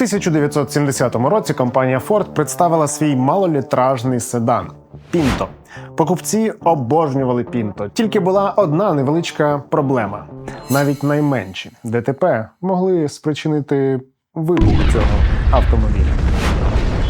1970 році компанія Ford представила свій малолітражний седан Пінто. Покупці обожнювали Пінто. Тільки була одна невеличка проблема. Навіть найменші ДТП могли спричинити вибух цього автомобіля.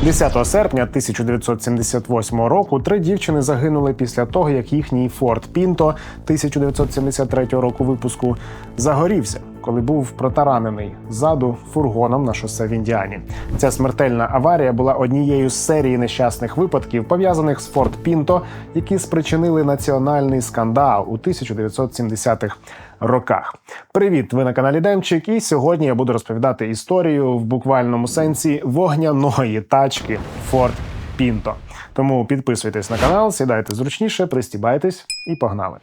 10 серпня 1978 року три дівчини загинули після того, як їхній Ford Pinto 1973 року випуску загорівся, коли був протаранений ззаду фургоном на шосе в Індіані. Ця смертельна аварія була однією з серії нещасних випадків, пов'язаних з Ford Pinto, які спричинили національний скандал у 1970-х роках. Привіт, ви на каналі Демчик, і сьогодні я буду розповідати історію в буквальному сенсі вогняної тачки Ford Pinto. Тому підписуйтесь на канал, сідайте зручніше, пристібайтесь і погнали.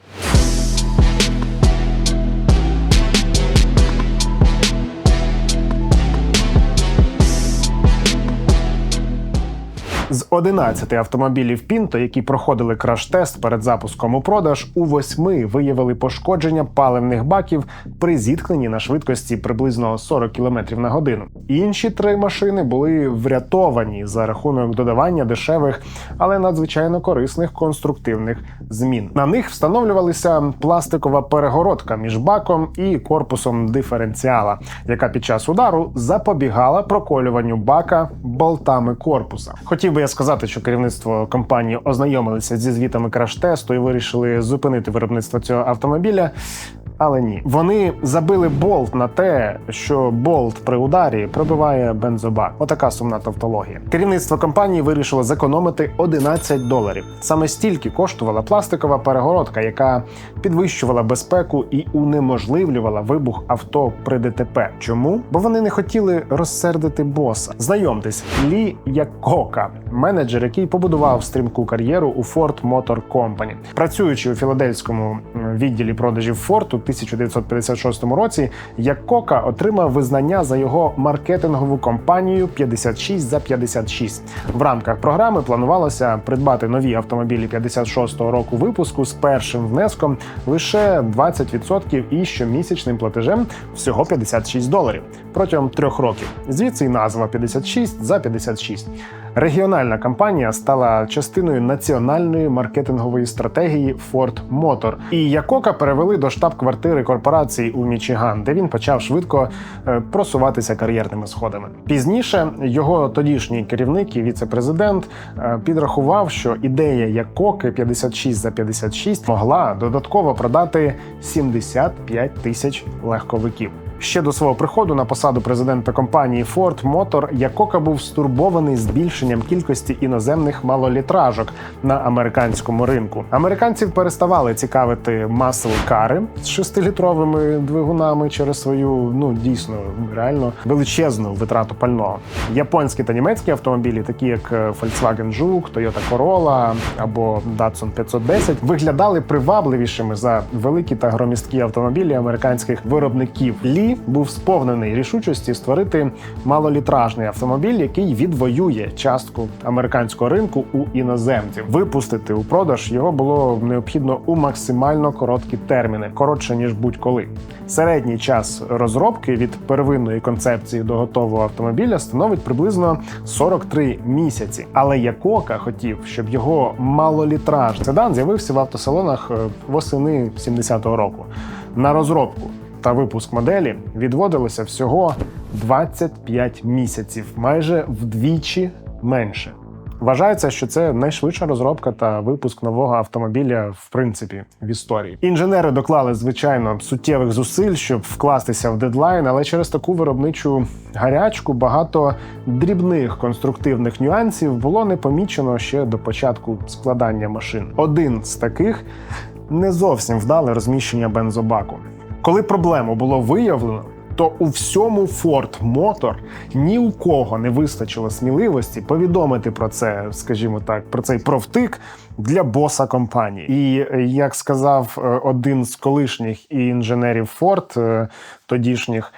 З 11 автомобілів Pinto, які проходили краш-тест перед запуском у продаж, у восьми виявили пошкодження паливних баків при зіткненні на швидкості приблизно 40 км на годину. Інші три машини були врятовані за рахунок додавання дешевих, але надзвичайно корисних конструктивних змін. На них встановлювалася пластикова перегородка між баком і корпусом диференціала, яка під час удару запобігала проколюванню бака болтами корпуса. Хотів би я сказати, що керівництво компанії ознайомилися зі звітами краш-тесту і вирішили зупинити виробництво цього автомобіля. Але ні, вони забили болт на те, що болт при ударі пробиває бензобак. Отака сумна тавтологія. Керівництво компанії вирішило зекономити 11 доларів. Саме стільки коштувала пластикова перегородка, яка підвищувала безпеку і унеможливлювала вибух авто при ДТП. Чому? Бо вони не хотіли розсердити боса. Знайомтесь, Лі Якока, менеджер, який побудував стрімку кар'єру у Ford Motor Company. Працюючи у філадельському відділі продажів Ford у 1956 році, Якока отримав визнання за його маркетингову кампанію 56 за 56. В рамках програми планувалося придбати нові автомобілі 56-го року випуску з першим внеском лише 20% і щомісячним платежем всього 56 доларів протягом трьох років. Звідси й назва 56 за 56. Регіональна кампанія стала частиною національної маркетингової стратегії Ford Motor. І Якока перевели до штаб-квартири корпорації у Мічиган, де він почав швидко е, просуватися кар'єрними сходами. Пізніше його тодішній керівник і віце-президент е, підрахував, що ідея Якоки 56 за 56 могла додатково продати 75 тисяч легковиків. Ще до свого приходу на посаду президента компанії Ford Motor Якока був стурбований збільшенням кількості іноземних малолітражок на американському ринку. Американців переставали цікавити масові кари з шестилітровими двигунами через свою ну дійсно реально величезну витрату пального. Японські та німецькі автомобілі, такі як Volkswagen Жук, Toyota Corolla або Datsun 510, виглядали привабливішими за великі та громісткі автомобілі американських виробників. Був сповнений рішучості створити малолітражний автомобіль, який відвоює частку американського ринку у іноземців. Випустити у продаж його було необхідно у максимально короткі терміни, коротше ніж будь-коли. Середній час розробки від первинної концепції до готового автомобіля становить приблизно 43 місяці. Але Якока хотів, щоб його малолітраж седан з'явився в автосалонах восени 70-го року. На розробку та випуск моделі відводилося всього 25 місяців, майже вдвічі менше. Вважається, що це найшвидша розробка та випуск нового автомобіля в принципі в історії. Інженери доклали звичайно суттєвих зусиль, щоб вкластися в дедлайн, але через таку виробничу гарячку багато дрібних конструктивних нюансів було не помічено ще до початку складання машин. Один з таких не зовсім вдале розміщення бензобаку. Коли проблему було виявлено, то у всьому Ford Motor ні у кого не вистачило сміливості повідомити про це, скажімо так, про цей провтик для боса компанії. І як сказав один з колишніх інженерів Ford, тодішніх, е,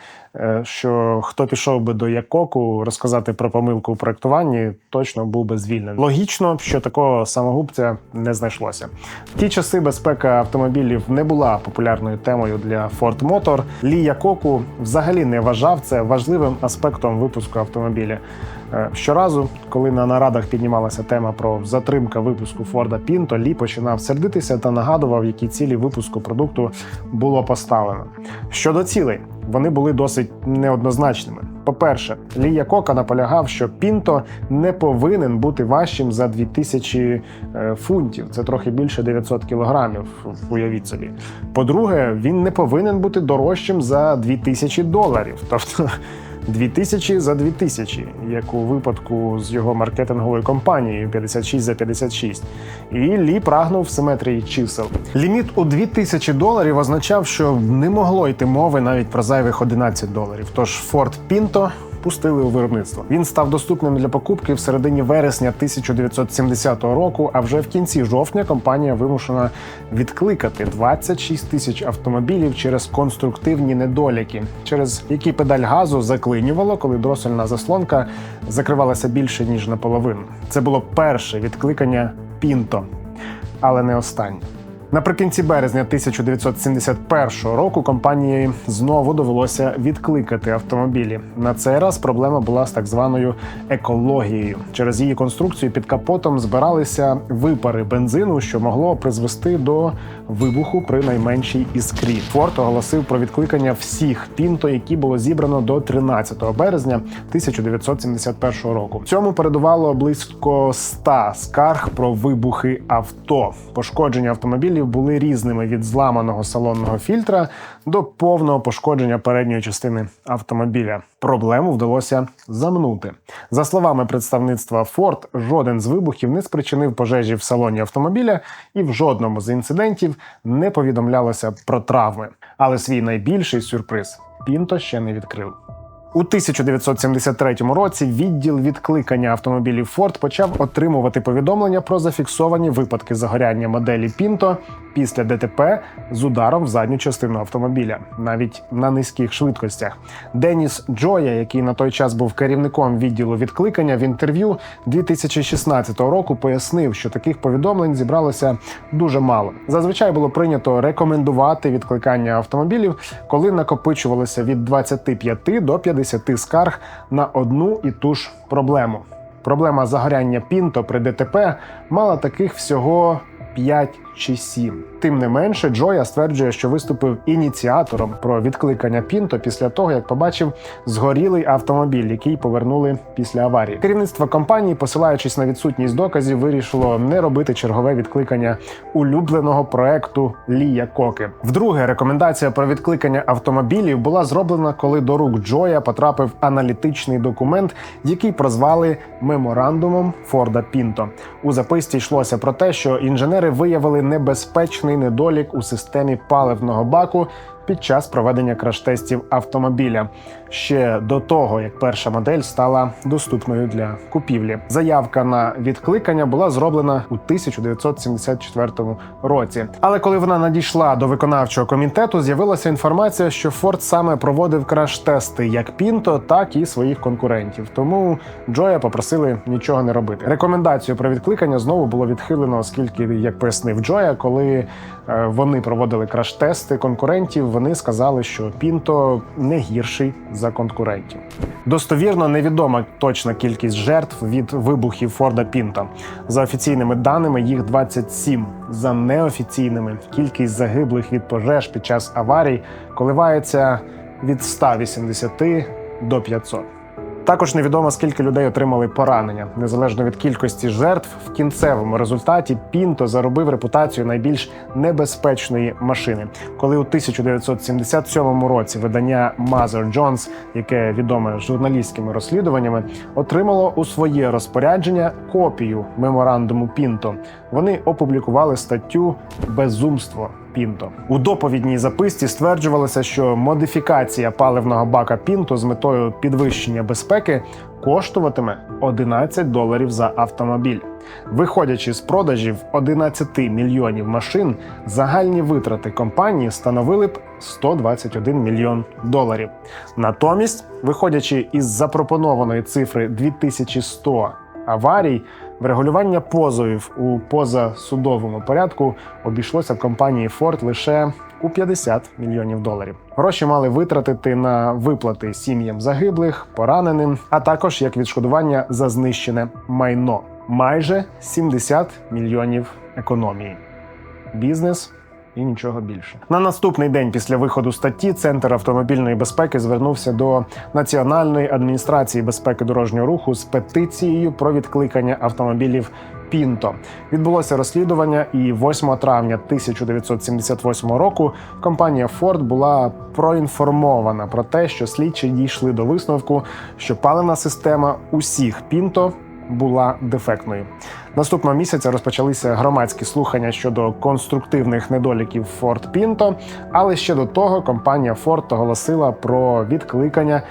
що хто пішов би до Якоку розказати про помилку у проектуванні, точно був би звільнений. Логічно, що такого самогубця не знайшлося. В ті часи безпека автомобілів не була популярною темою для Ford Motor. Лі Якоку взагалі не вважав це важливим аспектом випуску автомобіля. Е, Щоразу, коли на нарадах піднімалася тема про затримка випуску Форда Пінто, Лі починав сердитися та нагадував, які цілі випуску продукту було поставлено. Щодо цілей, вони були досить неоднозначними. По-перше, Лі Якока наполягав, що Пінто не повинен бути важчим за 2000 е, фунтів. Це трохи більше 900 кілограмів. Уявіть собі. По-друге, він не повинен бути дорожчим за 2000 доларів. Тобто 2000 за 2000, як у випадку з його маркетинговою компанією 56 за 56. І Лі прагнув симетрії чисел. Ліміт у 2000 доларів означав, що не могло йти мови навіть про зайвих 11 доларів. Тож Ford Pinto пустили у виробництво. Він став доступним для покупки в середині вересня 1970 року. А вже в кінці жовтня компанія вимушена відкликати 26 тисяч автомобілів через конструктивні недоліки, через які педаль газу заклинювало, коли дросельна заслонка закривалася більше ніж наполовину. Це було перше відкликання Пінто, але не останнє. Наприкінці березня 1971 року компанії знову довелося відкликати автомобілі. На цей раз проблема була з так званою екологією. Через її конструкцію під капотом збиралися випари бензину, що могло призвести до вибуху при найменшій іскрі. Форд оголосив про відкликання всіх пінто, які було зібрано до 13 березня 1971 року. Цьому передувало близько 100 скарг про вибухи авто. Пошкодження автомобілів були різними від зламаного салонного фільтра до повного пошкодження передньої частини автомобіля. Проблему вдалося замнути. За словами представництва Ford, жоден з вибухів не спричинив пожежі в салоні автомобіля, і в жодному з інцидентів не повідомлялося про травми. Але свій найбільший сюрприз Пінто ще не відкрив. У 1973 році відділ відкликання автомобілів Ford почав отримувати повідомлення про зафіксовані випадки загоряння моделі Pinto після ДТП з ударом в задню частину автомобіля, навіть на низьких швидкостях. Деніс Джоя, який на той час був керівником відділу відкликання, в інтерв'ю 2016 року пояснив, що таких повідомлень зібралося дуже мало. Зазвичай було прийнято рекомендувати відкликання автомобілів, коли накопичувалося від 25 до 50 скарг на одну і ту ж проблему. Проблема загоряння Пінто при ДТП мала таких всього 5 чи 7. Тим не менше, Джоя стверджує, що виступив ініціатором про відкликання Пінто після того, як побачив згорілий автомобіль, який повернули після аварії. Керівництво компанії, посилаючись на відсутність доказів, вирішило не робити чергове відкликання улюбленого проекту Лія Коки. Вдруге, рекомендація про відкликання автомобілів була зроблена, коли до рук Джоя потрапив аналітичний документ, який прозвали меморандумом Форда Пінто. У записці йшлося про те, що інженери виявили небезпечний недолік у системі паливного баку під час проведення краш-тестів автомобіля ще до того, як перша модель стала доступною для купівлі. Заявка на відкликання була зроблена у 1974 році. Але коли вона надійшла до виконавчого комітету, з'явилася інформація, що Форд саме проводив краш-тести як Пінто, так і своїх конкурентів. Тому Джоя попросили нічого не робити. Рекомендацію про відкликання знову було відхилено, оскільки, як пояснив Джоя, коли е, вони проводили краш-тести конкурентів, вони сказали, що Пінто не гірший за конкурентів. Достовірно невідома точна кількість жертв від вибухів Форда Пінта. За офіційними даними, їх 27. За неофіційними кількість загиблих від пожеж під час аварій коливається від 180 до 500. Також невідомо скільки людей отримали поранення. Незалежно від кількості жертв, в кінцевому результаті Пінто заробив репутацію найбільш небезпечної машини. Коли у 1977 році видання Mother Jones, яке відоме журналістськими розслідуваннями, отримало у своє розпорядження копію меморандуму Пінто. Вони опублікували статтю Безумство. Пінто у доповідній записці стверджувалося, що модифікація паливного бака Пінто з метою підвищення безпеки коштуватиме 11 доларів за автомобіль. Виходячи з продажів 11 мільйонів машин, загальні витрати компанії становили б 121 мільйон доларів. Натомість, виходячи із запропонованої цифри 2100 аварій, врегулювання позовів у позасудовому порядку обійшлося компанії Ford лише у 50 мільйонів доларів. Гроші мали витратити на виплати сім'ям загиблих, пораненим, а також як відшкодування за знищене майно. Майже 70 мільйонів економії. Бізнес і нічого більше. На наступний день після виходу статті Центр автомобільної безпеки звернувся до Національної адміністрації безпеки дорожнього руху з петицією про відкликання автомобілів. Пінто відбулося розслідування, і 8 травня 1978 року компанія Ford була проінформована про те, що слідчі дійшли до висновку, що паливна система усіх Пінто була дефектною. Наступного місяця розпочалися громадські слухання щодо конструктивних недоліків Ford Pinto, але ще до того компанія Ford оголосила про відкликання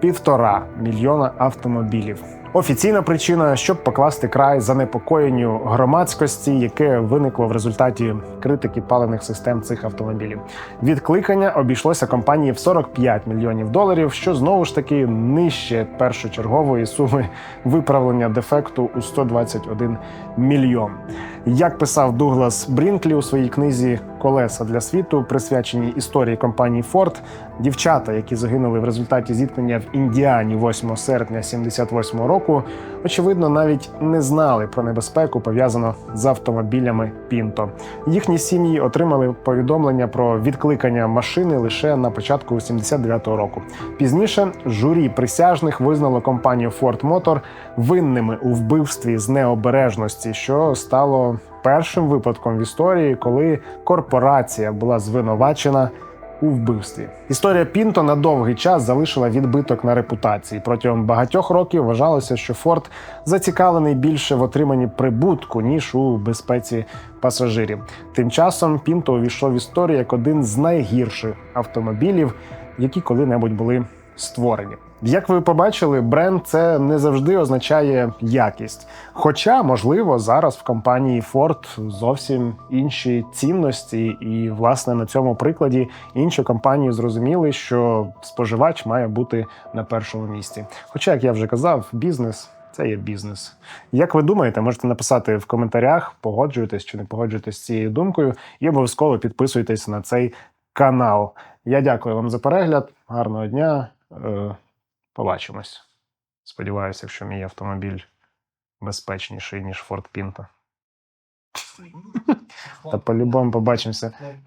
півтора мільйона автомобілів. Офіційна причина, щоб покласти край занепокоєнню громадськості, яке виникло в результаті критики паливних систем цих автомобілів. Відкликання обійшлося компанії в 45 мільйонів доларів, що знову ж таки нижче першочергової суми виправлення дефекту у 121 мільйон. Як писав Дуглас Брінклі у своїй книзі Колеса для світу, присвяченій історії компанії Ford, дівчата, які загинули в результаті зіткнення в Індіані 8 серпня 78 року, очевидно, навіть не знали про небезпеку, пов'язану з автомобілями Пінто. Їхні сім'ї отримали повідомлення про відкликання машини лише на початку 79-го року. Пізніше журі присяжних визнало компанію Ford Motor винними у вбивстві з необережності, що стало першим випадком в історії, коли корпорація була звинувачена у вбивстві. Історія Пінто на довгий час залишила відбиток на репутації. Протягом багатьох років вважалося, що Форд зацікавлений більше в отриманні прибутку ніж у безпеці пасажирів. Тим часом Пінто увійшов в історію як один з найгірших автомобілів, які коли-небудь були створені. Як ви побачили, бренд це не завжди означає якість. Хоча, можливо, зараз в компанії Ford зовсім інші цінності, і власне на цьому прикладі інші компанії зрозуміли, що споживач має бути на першому місці. Хоча, як я вже казав, бізнес. Це є бізнес. Як ви думаєте, можете написати в коментарях, погоджуєтесь чи не погоджуєтесь з цією думкою, і обов'язково підписуйтесь на цей канал. Я дякую вам за перегляд. Гарного дня. Е, Побачимось. Сподіваюся, якщо мій автомобіль безпечніший, ніж Ford Pinto. Та по-любому побачимося.